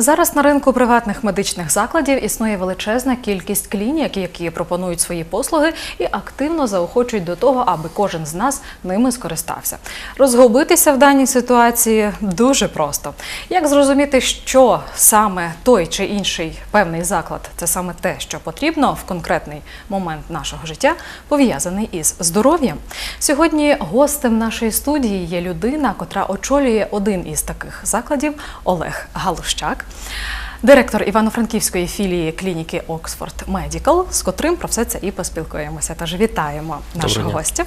Зараз на ринку приватних медичних закладів існує величезна кількість клінік, які пропонують свої послуги і активно заохочують до того, аби кожен з нас ними скористався. Розгубитися в даній ситуації дуже просто. Як зрозуміти, що саме той чи інший певний заклад це саме те, що потрібно в конкретний момент нашого життя, пов'язаний із здоров'ям. Сьогодні гостем нашої студії є людина, котра очолює один із таких закладів Олег Галущак. Директор Івано-Франківської філії клініки Оксфорд Медікал, з котрим про все це і поспілкуємося. Тож вітаємо нашого гостя.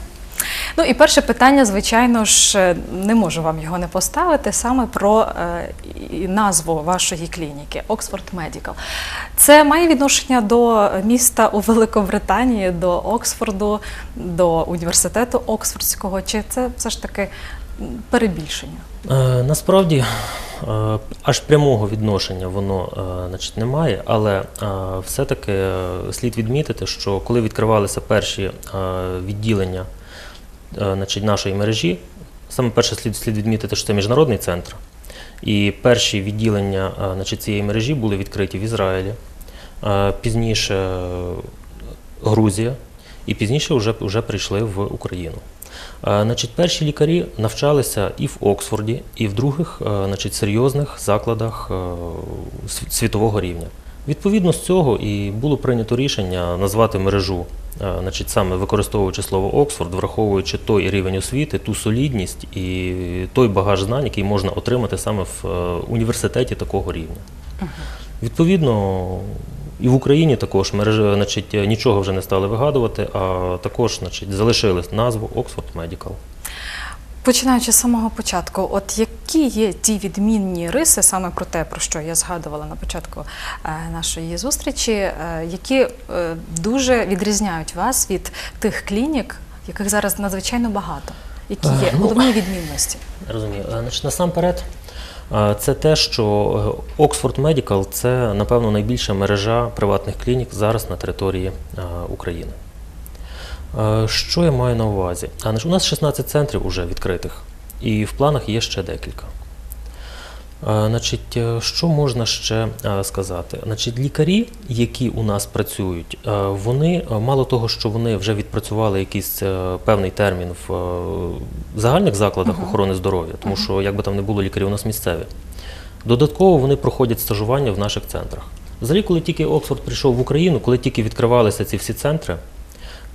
Ну і перше питання, звичайно ж, не можу вам його не поставити саме про е, назву вашої клініки Оксфорд Медікал. Це має відношення до міста у Великобританії, до Оксфорду, до університету Оксфордського, чи це все ж таки перебільшення? Е, Насправді е, аж прямого відношення воно е, значить, немає, але все-таки слід відмітити, що коли відкривалися перші відділення значить, нашої мережі, саме перше слід, слід відмітити, що це міжнародний центр. І перші відділення значить, цієї мережі були відкриті в Ізраїлі, пізніше Грузія, і пізніше вже, вже прийшли в Україну. Е, Значить, перші лікарі навчалися і в Оксфорді, і в других е, значить, серйозних закладах е, світового рівня. Відповідно з цього і було прийнято рішення назвати мережу, значить, саме використовуючи слово Оксфорд, враховуючи той рівень освіти, ту солідність і той багаж знань, який можна отримати саме в університеті такого рівня. Відповідно, і в Україні також мережа, значить, нічого вже не стали вигадувати, а також значить, залишили назву Oxford Medical. Починаючи з самого початку, от які є ті відмінні риси, саме про те, про що я згадувала на початку е, нашої зустрічі, е, які е, дуже відрізняють вас від тих клінік, яких зараз надзвичайно багато. Які є Е, ну, головні відмінності? Розумію. Е, Значить, насамперед, е, це те, що е, Oxford Medical – це, напевно, найбільша мережа приватних клінік зараз на території України. Що я маю на увазі? У нас 16 центрів вже відкритих, і в планах є ще декілька. Е, Значить, е, що можна ще е, сказати? Значить, лікарі, які у нас працюють, вони мало того, що вони вже відпрацювали якийсь певний термін в загальних закладах охорони здоров'я, тому що як би там не було лікарів у нас місцеві. Додатково вони проходять стажування в наших центрах. Взагалі, коли тільки Оксфорд прийшов в Україну, коли тільки відкривалися ці всі центри,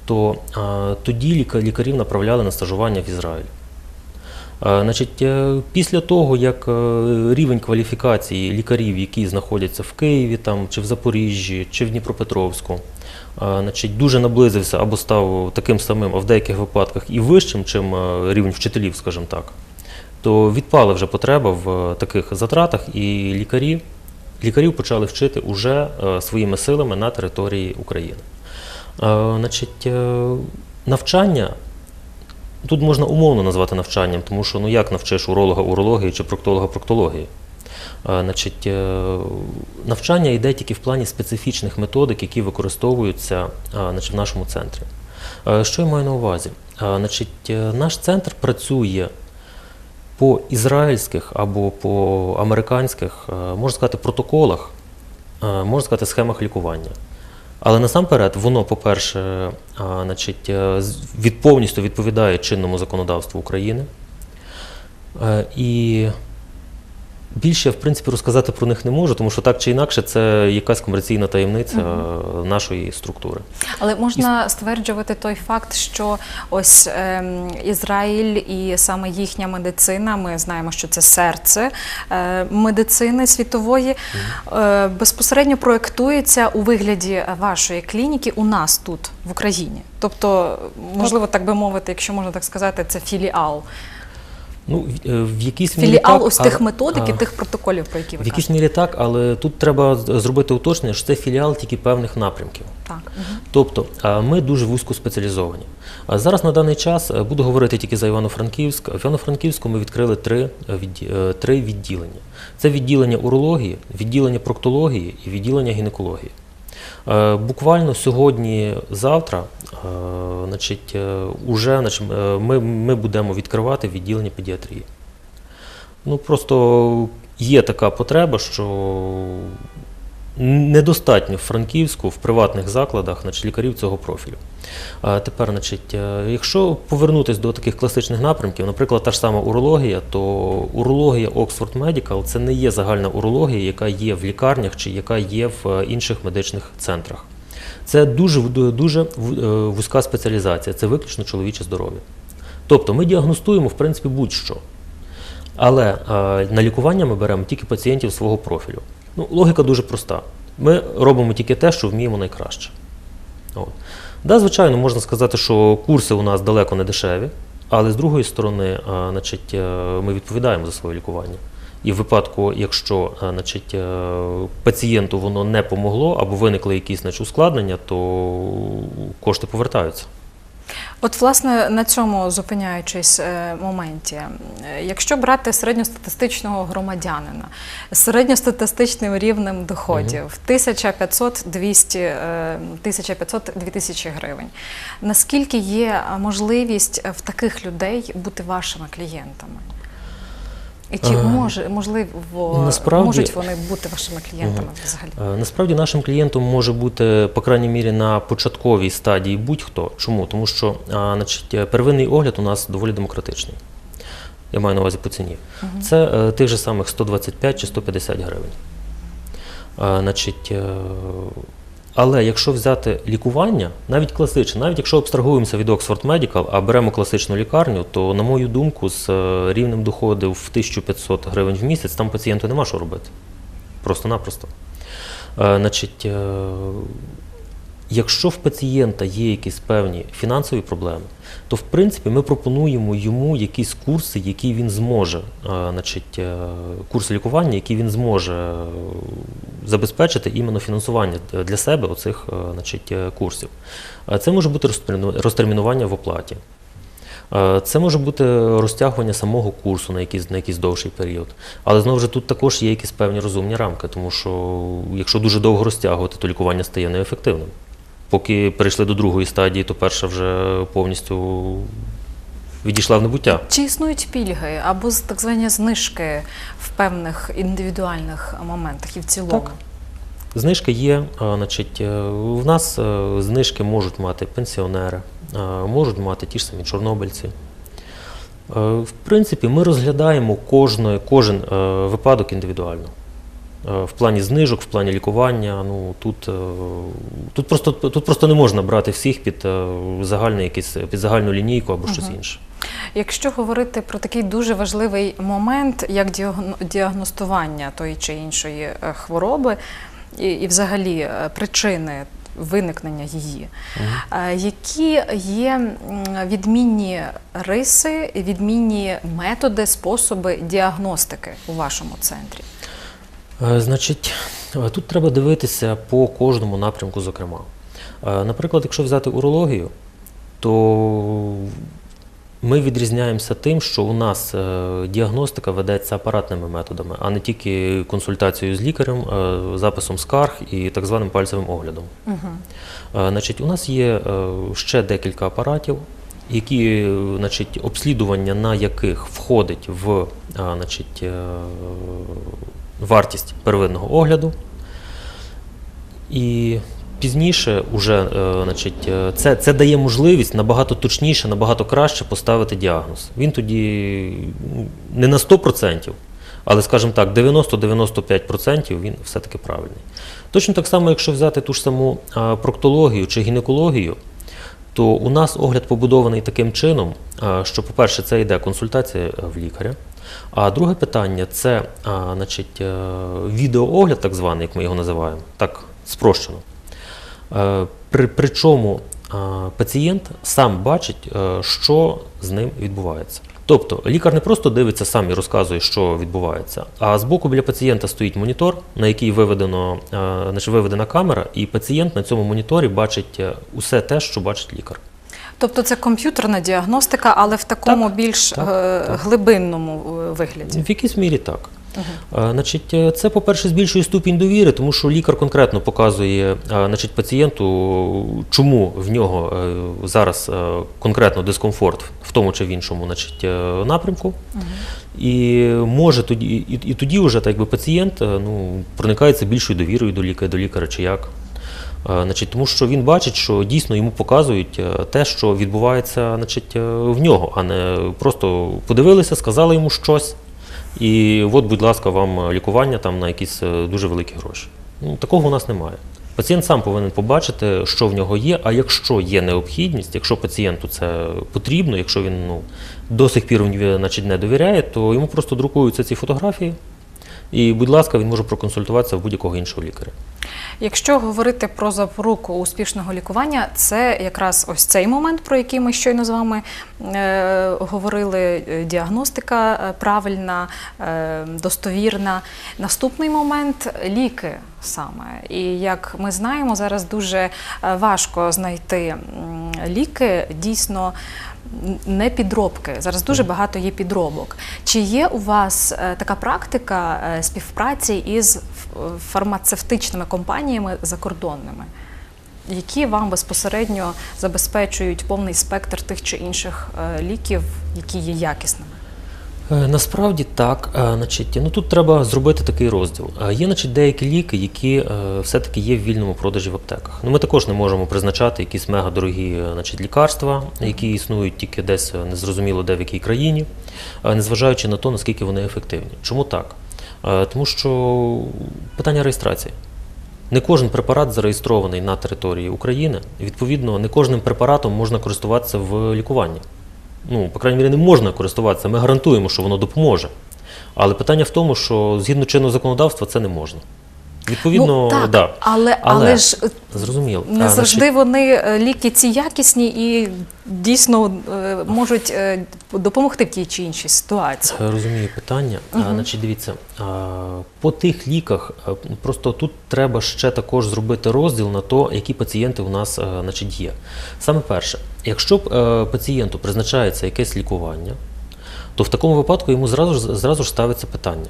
то е, тоді ліка- лікарів направляли на стажування в Ізраїль. Е, Значить, е, після того, як е, рівень кваліфікації лікарів, які знаходяться в Києві там, чи в Запоріжжі, чи в Дніпропетровську, значить, дуже наблизився або став таким самим, а в деяких випадках і вищим, чим рівень вчителів, скажімо так, то відпала вже потреба в таких затратах, і лікарі, лікарів почали вчити уже своїми силами на території України. Значить, навчання Тут можна умовно назвати навчанням, тому що ну як навчиш уролога урології чи проктолога проктології? Е, Значить, е, навчання йде тільки в плані специфічних методик, які використовуються е, значить, в нашому центрі. Що я маю на увазі? Значить, наш центр працює по ізраїльських або по американських, можна сказати, протоколах, можна сказати, схемах лікування. Але насамперед, воно, по-перше, значить, е, від повністю відповідає чинному законодавству України. Е, І більше, в принципі, розказати про них не можу, тому що так чи інакше це якась комерційна таємниця е, нашої структури. Але можна стверджувати той факт, що ось ем, Ізраїль і саме їхня медицина, ми знаємо, що це серце е, медицини світової, е, безпосередньо проєктується у вигляді вашої клініки у нас тут, в Україні. Тобто, можливо, так би мовити, якщо можна так сказати, це філіал. Ну, в- е, в якійсь мірі Філіал так, ось а- тих методик і а- тих протоколів, про які ви В якійсь кажете. мірі так, але тут треба зробити уточнення, що це філіал тільки певних напрямків. Так. Тобто ми дуже вузько спеціалізовані. А Зараз на даний час е, буду говорити тільки за Івано-Франківськ. В Івано-Франківську ми відкрили три, е, три відділення: це відділення урології, відділення проктології і відділення гінекології. Буквально сьогодні-завтра значить, е, уже значить, е, ми, ми будемо відкривати відділення педіатрії. Ну просто є така потреба, що недостатньо в Франківську в приватних закладах значить, лікарів цього профілю. А тепер, значить, е, якщо повернутися до таких класичних напрямків, наприклад, та ж сама урологія, то урологія Oxford Medical це не є загальна урологія, яка є в лікарнях чи яка є в е, інших медичних центрах. Це дуже, дуже е, вузька спеціалізація, це виключно чоловіче здоров'я. Тобто ми діагностуємо, в принципі, будь-що. Але е, на лікування ми беремо тільки пацієнтів свого профілю. Ну, логіка дуже проста. Ми робимо тільки те, що вміємо найкраще. От. Да, звичайно, можна сказати, що курси у нас далеко не дешеві, але з другої сторони, е, значить, ми відповідаємо за своє лікування. І в випадку, якщо е, значить, е, пацієнту воно не помогло або виникли якісь значить, ускладнення, то кошти повертаються. От, власне, на цьому зупиняючись е, моменті, якщо брати середньостатистичного громадянина з середньостатистичним рівнем доходів 1500-200, е, 1500-2000 гривень, наскільки є можливість в таких людей бути вашими клієнтами? Чи Е, може, можливо, насправді- можуть вони бути вашими клієнтами взагалі? Е, Насправді нашим клієнтом може бути, по крайній мірі, на початковій стадії будь-хто. Чому? Тому що значить, е, первинний огляд у нас доволі демократичний. Я маю на увазі по ціні. Це е, тих же самих 125 чи 150 гривень. Значить, але якщо взяти лікування, навіть класичне, навіть якщо абстрагуємося від Oxford Medical, а беремо класичну лікарню, то, на мою думку, з е, рівнем доходу в 1500 гривень в місяць там пацієнту нема що робити. Просто-напросто. Е, Значить, е, якщо в пацієнта є якісь певні фінансові проблеми, то в принципі ми пропонуємо йому якісь курси, які він зможе, е, значить, е, курси лікування, які він зможе е, забезпечити іменно фінансування для себе оцих значить, курсів. Це може бути розтермінування в оплаті. Це може бути розтягування самого курсу на якийсь, на якийсь довший період. Але знову ж тут також є якісь певні розумні рамки, тому що якщо дуже довго розтягувати, то лікування стає неефективним. Поки перейшли до другої стадії, то перша вже повністю відійшла в небуття. Чи існують пільги або так звані знижки в певних індивідуальних моментах і в цілому? Так. Знижки є, значить, е, в нас е, знижки можуть мати пенсіонери, е, можуть мати ті ж самі чорнобильці. Е, В принципі, ми розглядаємо кожен е, випадок індивідуально. Е, В плані знижок, в плані лікування. Ну, тут, е, тут, просто, тут просто не можна брати всіх під, е, загальний якийсь, під загальну лінійку або щось інше. Якщо говорити про такий дуже важливий момент, як діагностування тої чи іншої хвороби, і, і взагалі причини виникнення її, е, які є відмінні риси, відмінні методи, способи діагностики у вашому центрі? Е, Значить, е, тут треба дивитися по кожному напрямку, зокрема. Е, Наприклад, якщо взяти урологію, то ми відрізняємося тим, що у нас діагностика ведеться апаратними методами, а не тільки консультацією з лікарем, записом скарг і так званим пальцевим оглядом. Угу. Значить, у нас є ще декілька апаратів, які, значить, обслідування на яких входить в значить, вартість первинного огляду. І пізніше уже, е, значить, е, це, це дає можливість набагато точніше, набагато краще поставити діагноз. Він тоді не на 100%, але, скажімо так, 90-95% він все-таки правильний. Точно так само, якщо взяти ту ж саму проктологію чи гінекологію, то у нас огляд побудований таким чином, що, по-перше, це йде консультація е, в лікаря. А друге питання це а, значить, е, відеоогляд, так званий, як ми його називаємо, так спрощено. Е, При, причому пацієнт сам бачить, е, що з ним відбувається. Тобто лікар не просто дивиться сам і розказує, що відбувається, а збоку біля пацієнта стоїть монітор, на який виведено, значить, виведена камера, і пацієнт на цьому моніторі бачить усе те, що бачить лікар. Тобто це комп'ютерна діагностика, але в такому Так, більш так, е, так. глибинному е, вигляді. В якійсь мірі так. Е, Значить, це, по-перше, збільшує ступінь довіри, тому що лікар конкретно показує значить, пацієнту, чому в нього зараз конкретно дискомфорт в тому чи в іншому значить, напрямку. І може тоді, і, і тоді вже так якби пацієнт ну, проникається більшою довірою до лікаря, до лікаря чи як. Е, Значить, тому що він бачить, що дійсно йому показують е, те, що відбувається значить, е, в нього, а не просто подивилися, сказали йому щось, і от, будь ласка, вам лікування там на якісь дуже великі гроші. Ну, такого у нас немає. Пацієнт сам повинен побачити, що в нього є, а якщо є необхідність, якщо пацієнту це потрібно, якщо він ну, до сих пір значить, не довіряє, то йому просто друкуються ці фотографії, і, будь ласка, він може проконсультуватися в будь-якого іншого лікаря. Якщо говорити про запоруку успішного лікування, це якраз ось цей момент, про який ми щойно з вами е, говорили: діагностика е, правильна, е, достовірна. Наступний момент ліки саме. І як ми знаємо, зараз дуже е, важко знайти ліки дійсно. Не підробки зараз дуже багато є підробок. Чи є у вас е, така практика е, співпраці із фармацевтичними компаніями закордонними, які вам безпосередньо забезпечують повний спектр тих чи інших е, ліків, які є якісними? Е, Насправді так. Е, Значить, ну тут треба зробити такий розділ. Е, Є значить, деякі ліки, які все-таки є в вільному продажі в аптеках. Ну, ми також не можемо призначати якісь мегадорогі значить, лікарства, які існують тільки десь незрозуміло де в якій країні, незважаючи на те, наскільки вони ефективні. Чому так? Тому що питання реєстрації. Не кожен препарат зареєстрований на території України. Відповідно, не кожним препаратом можна користуватися в лікуванні. Ну, по крайній мірі, не можна користуватися. Ми гарантуємо, що воно допоможе. Але питання в тому, що згідно чинного законодавства це не можна. Відповідно, ну, так, да. але, але, Але ж е, зрозуміло. не А, завжди значить, вони е, ліки ці якісні і дійсно е, можуть допомогти в тій чи іншій ситуації. Розумію питання. А, значить, дивіться, а, по тих ліках просто тут треба ще також зробити розділ на то, які пацієнти у нас а, значить, є. Саме перше, якщо б пацієнту призначається якесь лікування, то в такому випадку йому зразу ж зразу ж ставиться питання.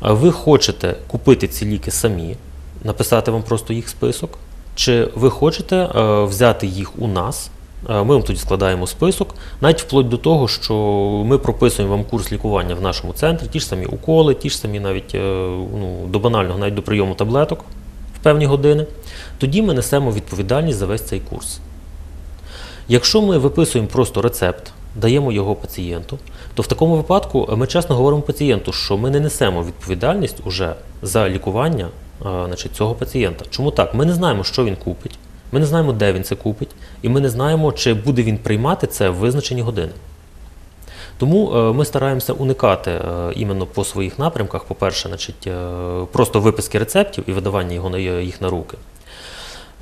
Ви хочете купити ці ліки самі, написати вам просто їх список, чи ви хочете е, взяти їх у нас? Е, Ми вам тоді складаємо список, навіть вплоть до того, що ми прописуємо вам курс лікування в нашому центрі, ті ж самі уколи, ті ж самі навіть е, ну, до банального, навіть до прийому таблеток в певні години. Тоді ми несемо відповідальність за весь цей курс. Якщо ми виписуємо просто рецепт, даємо його пацієнту, то в такому випадку ми чесно говоримо пацієнту, що ми не несемо відповідальність уже за лікування значить, цього пацієнта. Чому так? Ми не знаємо, що він купить, ми не знаємо, де він це купить, і ми не знаємо, чи буде він приймати це в визначені години. Тому е, ми стараємося уникати е, іменно по своїх напрямках, по-перше, е, просто виписки рецептів і видавання його їх на руки.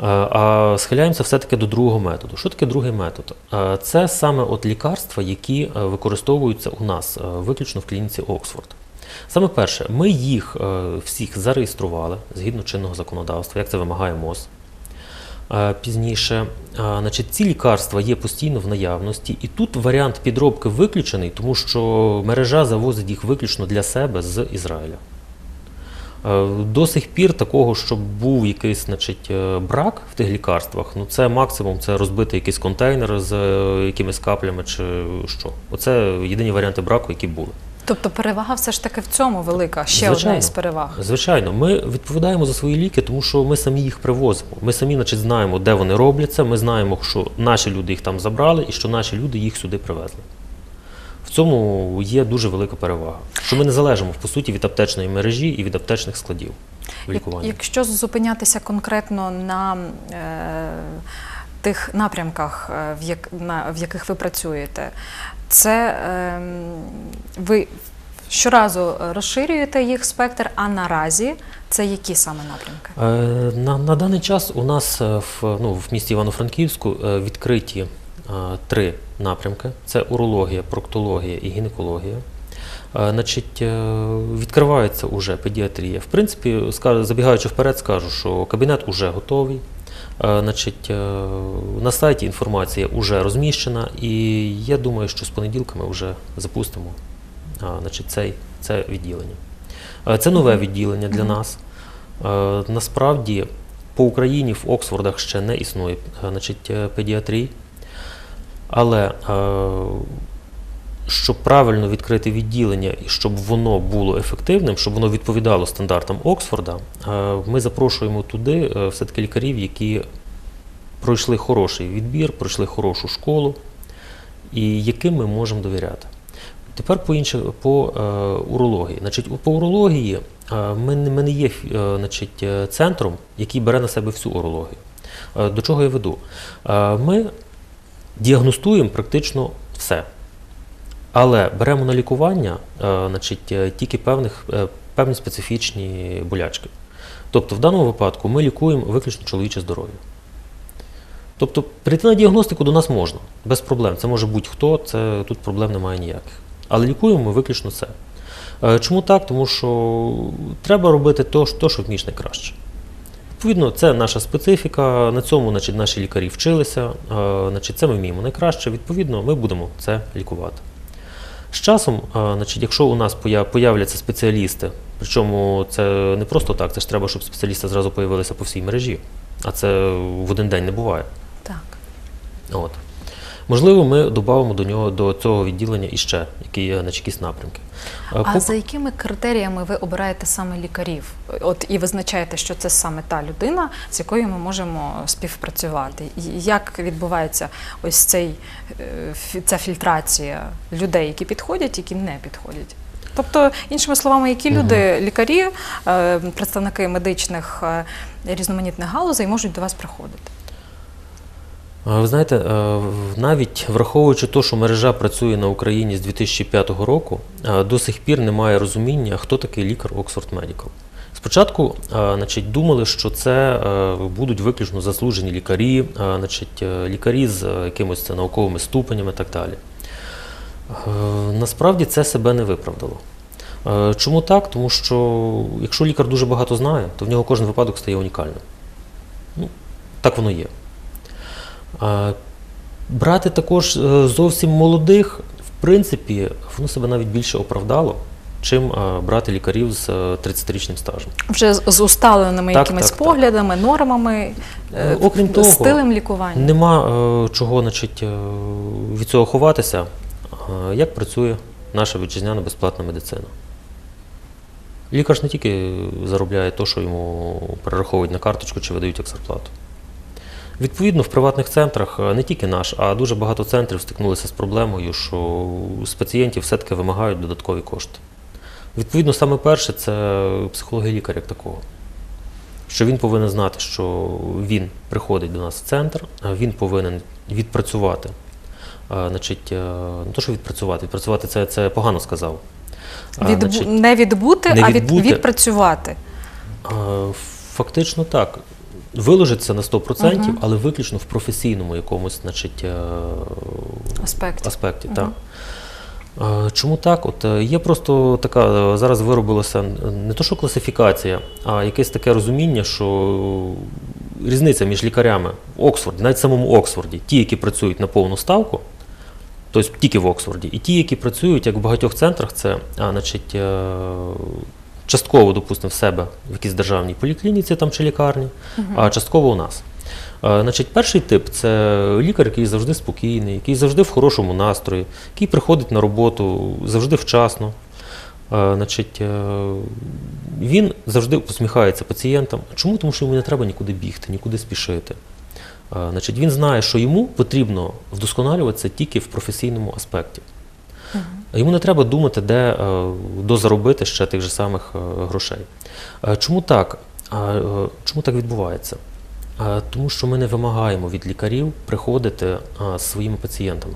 Е, А схиляємося все-таки до другого методу. Що таке другий метод? Е, Це саме от лікарства, які е, використовуються у нас виключно в клініці Оксфорд. Саме перше, ми їх всіх зареєстрували згідно чинного законодавства, як це вимагає МОЗ. Пізніше, значить, ці лікарства є постійно в наявності, і тут варіант підробки виключений, тому що мережа завозить їх виключно для себе з Ізраїля. Е, До сих пір такого, щоб був якийсь значить, е, брак в тих лікарствах, ну це максимум це розбити якийсь контейнер з е, якимись каплями чи що. Оце єдині варіанти браку, які були. Тобто перевага все ж таки в цьому велика, ще одна із переваг. Звичайно, ми відповідаємо за свої ліки, тому що ми самі їх привозимо. Ми самі значить, знаємо, де вони робляться. Ми знаємо, що наші люди їх там забрали і що наші люди їх сюди привезли. В цьому є дуже велика перевага. Що ми не залежимо по суті від аптечної мережі і від аптечних складів в лікуванні. Якщо зупинятися конкретно на е, тих напрямках, е, в, як, на, в яких ви працюєте, це е, ви щоразу розширюєте їх спектр, а наразі це які саме напрямки? Е, На, на даний час у нас в, ну, в місті Івано-Франківську відкриті три напрямки: це урологія, проктологія і гінекологія. Значить, е, відкривається уже педіатрія. В принципі, забігаючи вперед, скажу, що кабінет уже готовий. Значить, е, на сайті інформація вже розміщена, і я думаю, що з понеділка ми вже запустимо значить, цей, це відділення. Це нове відділення для нас. Насправді по Україні в Оксфордах ще не існує значить, е, педіатрії. Але е, щоб правильно відкрити відділення і щоб воно було ефективним, щоб воно відповідало стандартам Оксфорда, е, ми запрошуємо туди е, все-таки лікарів, які пройшли хороший відбір, пройшли хорошу школу, і яким ми можемо довіряти. Тепер по інше, по е, урології. Значить, по урології ми, ми не є значить, центром, який бере на себе всю урологію. До чого я веду? Ми діагностуємо практично все. Але беремо на лікування е, значить, е, тільки певних, е, певні специфічні болячки. Тобто, в даному випадку ми лікуємо виключно чоловіче здоров'я. Тобто прийти на діагностику до нас можна, без проблем. Це може будь-хто, це тут проблем немає ніяких. Але лікуємо ми виключно це. Чому так? Тому що треба робити що- що вмієш найкраще. Відповідно, це наша специфіка, на цьому значить, наші лікарі вчилися, е, значить, це ми вміємо найкраще, відповідно, ми будемо це лікувати. З часом, е, значить, якщо у нас появляться спеціалісти, причому це не просто так, це ж треба, щоб спеціалісти зразу появилися по всій мережі, а це в один день не буває. Так. От. Можливо, ми додамо до нього до цього відділення іще які, є, значить, якісь напрямки. Е, А по- за якими критеріями ви обираєте саме лікарів? От і визначаєте, що це саме та людина, з якою ми можемо співпрацювати? І Як відбувається ось цей е, ця фільтрація людей, які підходять, які не підходять? Тобто, іншими словами, які люди, лікарі, е, представники медичних е, різноманітних галузей можуть до вас приходити? Ви знаєте, е, навіть враховуючи те, що мережа працює на Україні з 2005 року, е, до сих пір немає розуміння, хто такий лікар Oxford Medical. Спочатку е, значить, думали, що це будуть виключно заслужені лікарі, значить, лікарі з якимось науковими ступенями і так далі. Насправді це себе не виправдало. Чому так? Тому що якщо лікар дуже багато знає, то в нього кожен випадок стає унікальним. Ну, так воно є. Брати також е, зовсім молодих, в принципі, воно себе навіть більше оправдало, чим е, брати лікарів з е, 30-річним стажем. Вже з усталеними Так, якимись так, так. поглядами, нормами, е, Е, окрім того, стилем лікування? Нема е, чого значить, е, від цього ховатися, е, як працює наша вітчизняна безплатна медицина. Лікар ж не тільки заробляє те, що йому перераховують на карточку чи видають як зарплату. Відповідно, в приватних центрах е, не тільки наш, а дуже багато центрів стикнулися з проблемою, що з пацієнтів все-таки вимагають додаткові кошти. Відповідно, саме перше це психологія лікаря як такого. Що він повинен знати, що він приходить до нас в центр, він повинен відпрацювати. Значить, е, не то, що відпрацювати, відпрацювати це, це погано сказав. Відбу... значить, Не відбути, не а від... відбути. відпрацювати. Фактично так. Виложиться на 100%, Мгм. але виключно в професійному якомусь значить, е, Аспекті. аспекті. Так. Е, Чому так? От е, є просто така, зараз виробилася не то, що класифікація, а якесь таке розуміння, що різниця між лікарями в Оксфорді, навіть в самому Оксфорді, ті, які працюють на повну ставку, тобто тільки в Оксфорді, і ті, які працюють, як в багатьох центрах, це а, значить, частково, допустимо, в себе в якійсь державній поліклініці там, чи лікарні, а частково у нас. Е, Значить, перший тип це лікар, який завжди спокійний, який завжди в хорошому настрої, який приходить на роботу завжди вчасно. Е, Значить, е, він завжди посміхається пацієнтам. Чому? Тому що йому не треба нікуди бігти, нікуди спішити. Значить, він знає, що йому потрібно вдосконалюватися тільки в професійному аспекті. Йому не треба думати, де е, дозаробити ще тих же самих е, грошей. Е, Чому так? Чому так відбувається? Тому що ми не вимагаємо від лікарів приходити з своїми пацієнтами.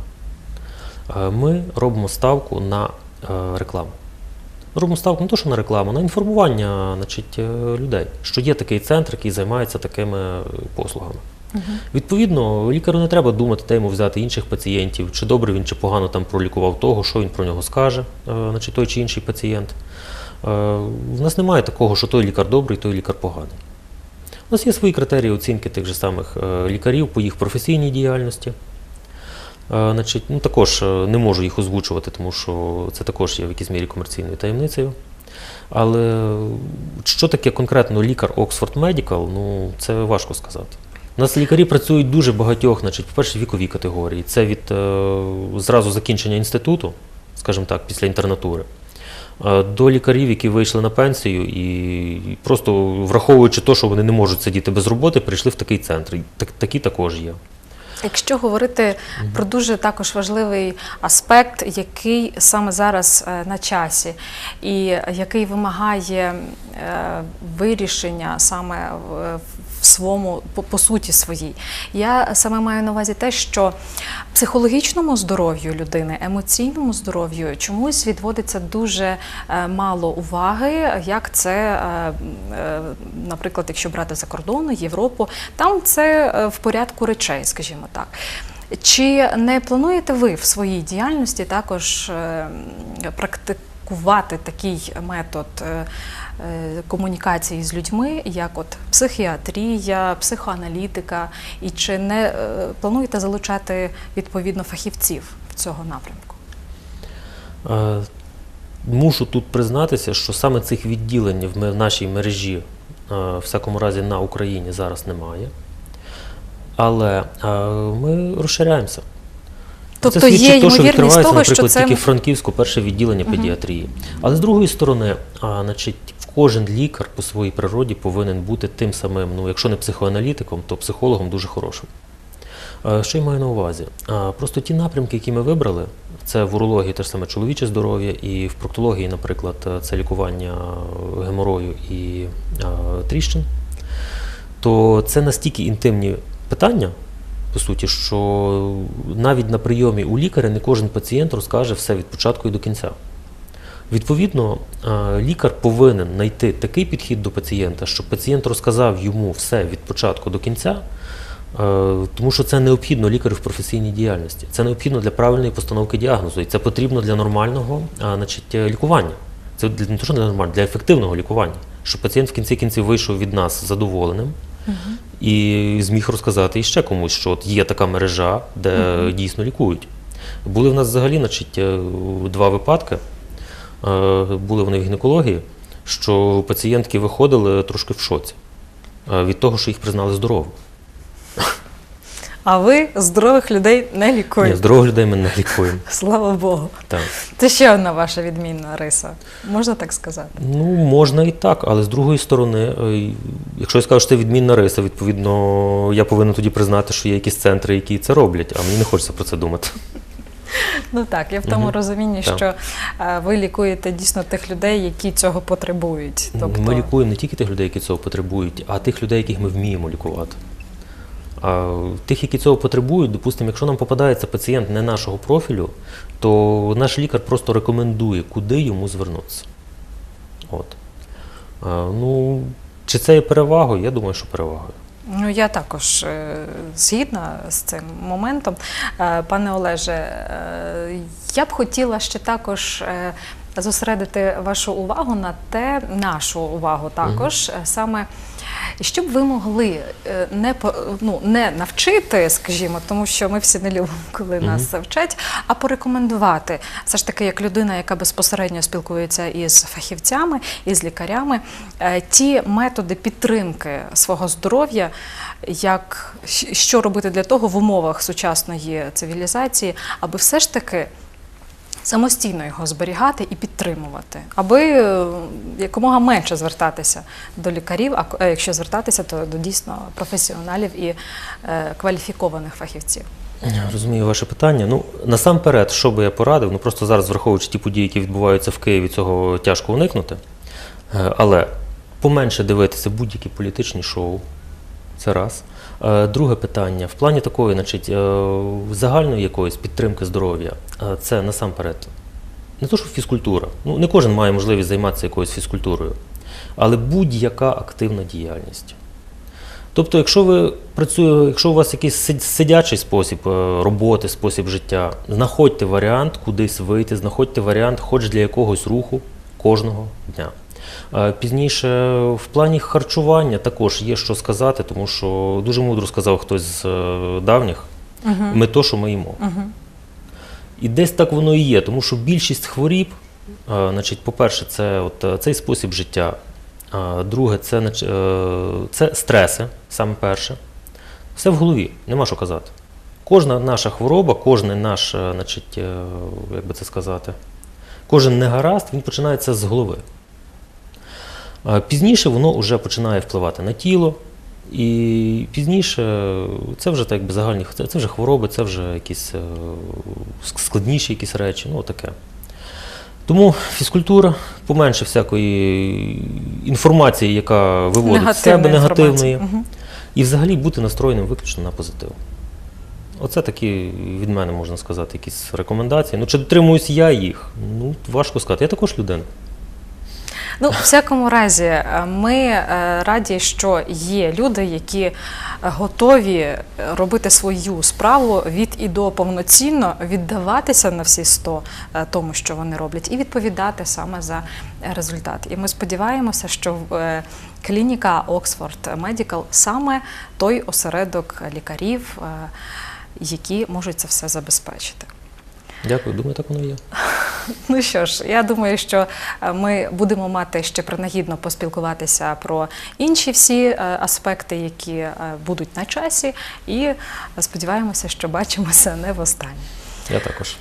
Ми робимо ставку на рекламу. Робимо ставку не то, що на рекламу, на інформування значить, людей, що є такий центр, який займається такими е, Відповідно, лікарю не треба думати, де йому взяти інших пацієнтів, чи добре він чи погано там пролікував того, що він про нього скаже, е, значить, той чи інший пацієнт. Е, В нас немає такого, що той лікар добрий, той лікар поганий. У нас є свої критерії оцінки тих же самих е, лікарів по їх професійній діяльності. Е, Значить, ну, також е, не можу їх озвучувати, тому що це також є в якійсь мірі комерційною таємницею. Але що таке конкретно лікар Oxford Medical, ну це важко сказати. У нас лікарі працюють дуже багатьох, значить, по-перше, вікові категорії. Це від е, зразу закінчення інституту, скажімо так, після інтернатури, е, до лікарів, які вийшли на пенсію і просто враховуючи те, що вони не можуть сидіти без роботи, прийшли в такий центр. І так, такі також є. Якщо говорити про дуже також важливий аспект, який саме зараз е, на часі, і який вимагає е, вирішення саме в, своєму по, по суті своїй, я саме маю на увазі те, що психологічному здоров'ю людини, емоційному здоров'ю чомусь відводиться дуже е, мало уваги, як це, е, е, наприклад, якщо брати за кордону, Європу, там це в порядку речей, скажімо так. Чи не плануєте ви в своїй діяльності також практикувати такий метод комунікації з людьми, як от психіатрія, психоаналітика, і чи не е, плануєте залучати відповідно фахівців в цього напрямку? Е, Мушу тут признатися, що саме цих відділень в нашій мережі, е, в всякому разі, на Україні зараз немає. Але е, ми розширяємося. Тобто це свідчить є то, що відкривається, того, що наприклад, це тільки Франківську перше відділення педіатрії. Але з другої сторони, а, значить, кожен лікар по своїй природі повинен бути тим самим, ну, якщо не психоаналітиком, то психологом дуже хорошим. Е, Що я маю на увазі? Просто ті напрямки, які ми вибрали, це в урології те ж саме чоловіче здоров'я, і в проктології, наприклад, е, це лікування геморою і е, тріщин, то це настільки інтимні питання, по суті, що навіть на прийомі у лікаря не кожен пацієнт розкаже все від початку і до кінця. Відповідно, е, лікар повинен знайти такий підхід до пацієнта, щоб пацієнт розказав йому все від початку до кінця, е, тому що це необхідно лікарю в професійній діяльності. Це необхідно для правильної постановки діагнозу, і це потрібно для нормального значить, е, лікування. Це не то, що для нормального, для ефективного лікування, щоб пацієнт в кінці кінців вийшов від нас задоволеним і зміг розказати іще комусь, що от є така мережа, де дійсно лікують. Були в нас взагалі значить, два випадки. Е, Були вони в гінекології, що пацієнтки виходили трошки в шоці е, від того, що їх признали здоровими. А ви здорових людей не Ні, лікуєте. здорових людей ми не лікуємо. Слава Богу. Так. Це ще одна ваша відмінна риса. Можна так сказати? Ну, можна і так, але з другої сторони, е, якщо я скажу, що це відмінна риса, відповідно, я повинен тоді признати, що є якісь центри, які це роблять, а мені не хочеться про це думати. Ну так, я в тому Мгм. розумінні, Так. що е, ви лікуєте дійсно тих людей, які цього потребують. Тобто, Ми лікуємо не тільки тих людей, які цього потребують, а тих людей, яких ми вміємо лікувати. А тих, які цього потребують, допустимо, якщо нам попадається пацієнт не нашого профілю, то наш лікар просто рекомендує, куди йому звернутися. От. А, ну, чи це є перевагою? Я думаю, що перевагою. Ну, я також е, згідна з цим моментом. Е, Пане Олеже, е, я б хотіла ще також зосередити вашу увагу на те, нашу увагу також, е, саме. Щоб ви могли е, не ну, не навчити, скажімо, тому що ми всі не любимо, коли нас вчать, а порекомендувати. Все ж таки, як людина, яка безпосередньо спілкується із фахівцями, із лікарями, е, ті методи підтримки свого здоров'я, як що робити для того в умовах сучасної цивілізації, аби все ж таки самостійно його зберігати і підтримувати, аби е, якомога менше звертатися до лікарів, а е, якщо звертатися, то до дійсно професіоналів і е, кваліфікованих фахівців. Я Розумію ваше питання. Ну, насамперед, що би я порадив, ну просто зараз, враховуючи ті події, які відбуваються в Києві, цього тяжко уникнути. Але поменше дивитися будь-які політичні шоу. Це раз. Е, Друге питання. В плані такої, значить, е, загальної якоїсь підтримки здоров'я, е, це насамперед не то, що фізкультура. Ну, не кожен має можливість займатися якоюсь фізкультурою, але будь-яка активна діяльність. Тобто, якщо ви працює, якщо у вас якийсь сидячий спосіб роботи, спосіб життя, знаходьте варіант кудись вийти, знаходьте варіант хоч для якогось руху кожного дня. Е, Пізніше в плані харчування також є що сказати, тому що дуже мудро сказав хтось з е, давніх, ми то, що ми їмо. І десь так воно і є, тому що більшість хворіб Е, Значить, по-перше, це от, цей спосіб життя. Друге, це, це стреси, саме перше. Все в голові, нема що казати. Кожна наша хвороба, кожен наш, значить, як би це сказати, кожен негаразд, він починається з голови. Пізніше воно вже починає впливати на тіло, і пізніше це вже так якби загальні, це, це вже хвороби, це вже якісь е, складніші якісь речі, ну таке. Тому фізкультура, поменше всякої інформації, яка виводить з себе негативної, Мгм. і взагалі бути настроєним виключно на позитив. Оце такі від мене можна сказати, якісь рекомендації. Ну, чи дотримуюсь я їх? Ну, важко сказати. Я також людина. Ну, в всякому разі, е, ми е, раді, що є люди, які готові робити свою справу від і до повноцінно віддаватися на всі сто е, тому, що вони роблять, і відповідати саме за результат. І ми сподіваємося, що клініка Oxford Medical саме той осередок лікарів, які можуть це все забезпечити. Дякую, думаю, так воно і є. Ну що ж, я думаю, що е, ми будемо мати ще принагідно поспілкуватися про інші всі е, аспекти, які е, будуть на часі, і сподіваємося, що бачимося не востаннє. Я також.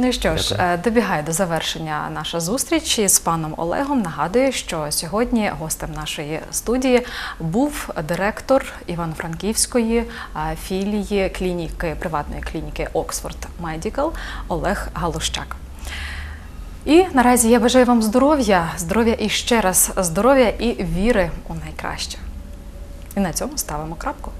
Ну і що ж, Дякую. е, добігає до завершення наша зустріч із паном Олегом. Нагадую, що сьогодні гостем нашої студії був директор Івано-Франківської е, філії клініки приватної клініки Oxford Medical Олег Галущак. І наразі я бажаю вам здоров'я, здоров'я і ще раз здоров'я і віри у найкраще. І на цьому ставимо крапку.